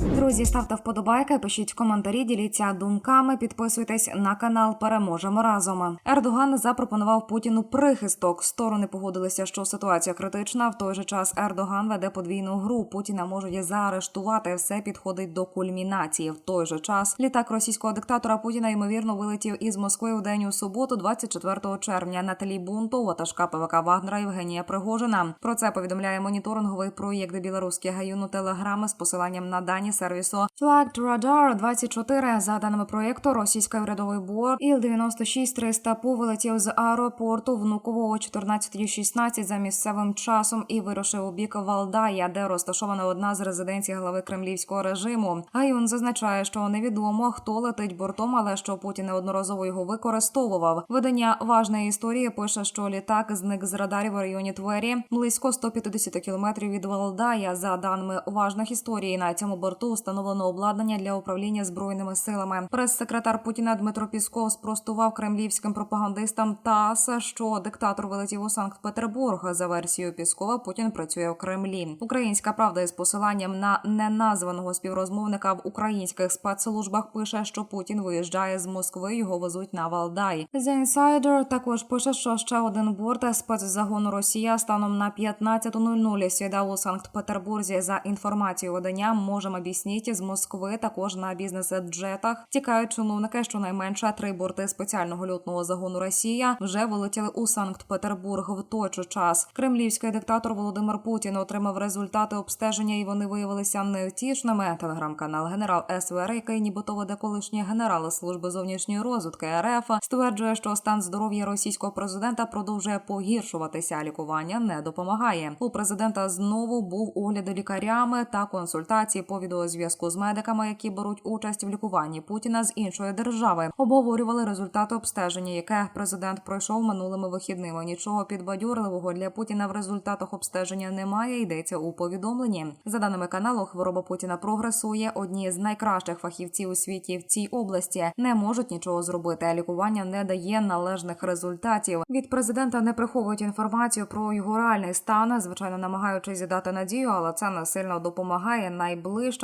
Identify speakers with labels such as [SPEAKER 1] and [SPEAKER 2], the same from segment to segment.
[SPEAKER 1] Друзі, ставте вподобайки, пишіть коментарі, діліться думками, підписуйтесь на канал. Переможемо разом. Ердоган запропонував Путіну прихисток. Сторони погодилися, що ситуація критична. В той же час Ердоган веде подвійну гру. Путіна можуть заарештувати. Все підходить до кульмінації. В той же час літак російського диктатора Путіна ймовірно вилетів із Москви у день у суботу, 24 червня. Наталі Бунту, ватажка ПВК Вагнера Євгенія Пригожина. Про це повідомляє моніторинговий проєкт Білоруський гаюну Телеграми з посиланням на дані сервісу Flagged Radar 24. За даними проєкту, російський урядовий борт Іл-96-300 повилетів з аеропорту Внукового 14.16 за місцевим часом і вирушив у бік Валдая, де розташована одна з резиденцій глави кремлівського режиму. Гаюн зазначає, що невідомо хто летить бортом, але що Путін неодноразово його використовував. Видання важної історії пише, що літак зник з радарів у районі Твері близько 150 кілометрів від Валдая. За даними важних історій, на цьому борту встановлено обладнання для управління збройними силами. Прес-секретар Путіна Дмитро Пісков спростував кремлівським пропагандистам ТАСС, що диктатор вилетів у Санкт-Петербург. За версією Піскова Путін працює в Кремлі. Українська правда із посиланням на неназваного співрозмовника в українських спецслужбах пише, що Путін виїжджає з Москви. Його везуть на Валдай. The Insider також пише, що ще один борт спецзагону Росія станом на 15.00 сідав у Санкт-Петербурзі. За інформацією видання можемо об'яснити з Москви. Також на бізнес-джетах тікають чиновники. Щонайменше три борти спеціального льотного загону Росія вже вилетіли у Санкт-Петербург в той же час. Кремлівський диктатор Володимир Путін отримав результати обстеження, і вони виявилися невтішними. Телеграм-канал Генерал СВР, який нібито веде колишні генерали служби зовнішньої розвитки РФ, стверджує, що стан здоров'я російського президента продовжує погіршуватися. Лікування не допомагає. У президента знову був огляд лікарями та консультації по відеозв'язку з медиками, які беруть участь в лікуванні Путіна з іншої держави. Обговорювали результати обстеження, яке президент пройшов минулими вихідними. Нічого підбадьорливого для Путіна в результатах обстеження немає. Йдеться у повідомленні. За даними каналу, хвороба Путіна прогресує. Одні з найкращих фахівців у світі в цій області не можуть нічого зробити. Лікування не дає належних результатів. Від президента не приховують інформацію про його реальний стан, звичайно, намагаючись дати надію, але це не сильно допомагає.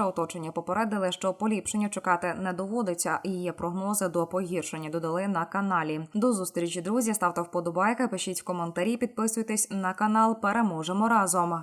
[SPEAKER 1] Оточення попередили, що поліпшення чекати не доводиться, і є прогнози до погіршення. Додали на каналі. До зустрічі, друзі. Ставте вподобайки, пишіть в коментарі, підписуйтесь на канал. Переможемо разом.